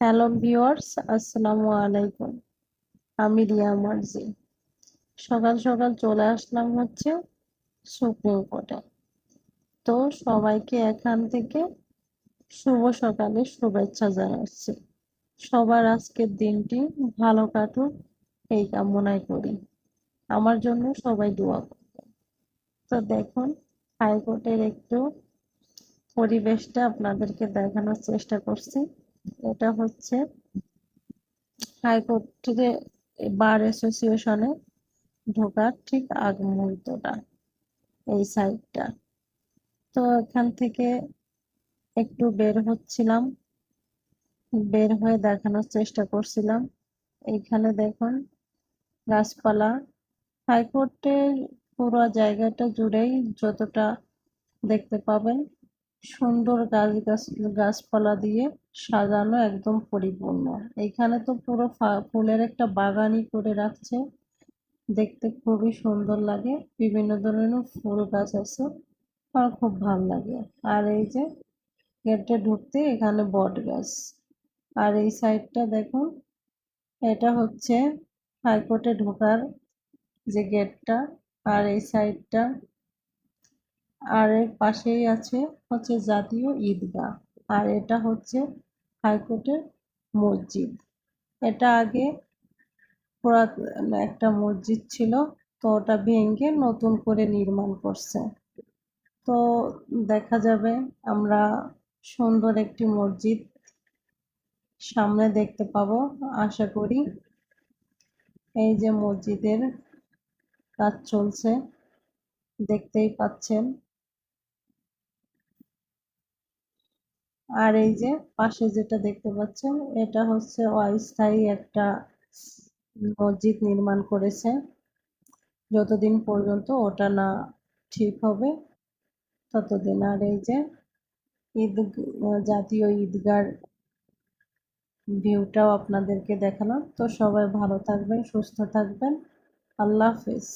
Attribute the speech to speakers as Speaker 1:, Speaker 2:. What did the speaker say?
Speaker 1: Hello viewers আসসালামু আলাইকুম আমি রিয়া মার্জি। সকাল সকাল চলে আসলাম হচ্ছে সুপ্রিম কোর্টে। তো সবাইকে এখান থেকে শুভ সকালে শুভেচ্ছা জানাচ্ছি। সবার আজকের দিনটি ভালো কাটুক, এই কামনাই করি। আমার জন্য সবাই দোয়া করবেন তো দেখুন, হাইকোর্টের একটু পরিবেশটা আপনাদেরকে দেখানোর চেষ্টা করছি। এটা হচ্ছে হাইকোর্ট থেকে বার অ্যাসোসিয়েশনে ঢোকার ঠিক আগ মুহূর্তটা, এই সাইডটা তো এখান থেকে একটু বের হচ্ছিলাম, বের হয়ে দেখানোর চেষ্টা করছিলাম। এইখানে দেখুন, গাছপালা। হাইকোর্টের পুরো জায়গাটা জুড়েই যতটা দেখতে পাবেন সুন্দর গাছ গাছ, গাছপালা দিয়ে সাজানো একদম পরিপূর্ণ। এখানে তো পুরো ফুলের একটা বাগানই করে রাখছে। দেখতে খুবই সুন্দর লাগে। বিভিন্ন ধরনের ফুল গাছ আছে, আমার খুব ভালো লাগে। আর এই যে গেটে ঢুকতে এখানে বট গাছ। আর এই সাইডটা দেখুন, এটা হচ্ছে হাইকোর্টে ঢোকার যে গেটটা। আর এই সাইডটা আর এর পাশেই আছে হচ্ছে জাতীয় ঈদগাহ, আর এটা হচ্ছে হাইকোর্টের মসজিদ। এটা আগে পুরাতন একটা মসজিদ ছিল, তো ওটা ভেঙে নতুন করে নির্মাণ করছে। তো দেখা যাবে, আমরা সুন্দর একটি মসজিদ সামনে দেখতে পাবো, আশা করি। এই যে মসজিদের কাজ চলছে, দেখতেই পাচ্ছেন। আর এই যে পাশে যেটা দেখতে পাচ্ছেন, এটা হচ্ছে অস্থায়ী একটা মসজিদ নির্মাণ করেছে। যতদিন পর্যন্ত ওটা না ঠিক হবে, ততদিন আর এই যে ঈদ, জাতীয় ঈদগার ভিউটাও আপনাদেরকে দেখালাম। তো সবাই ভালো থাকবেন, সুস্থ থাকবেন। আল্লাহ হাফিজ।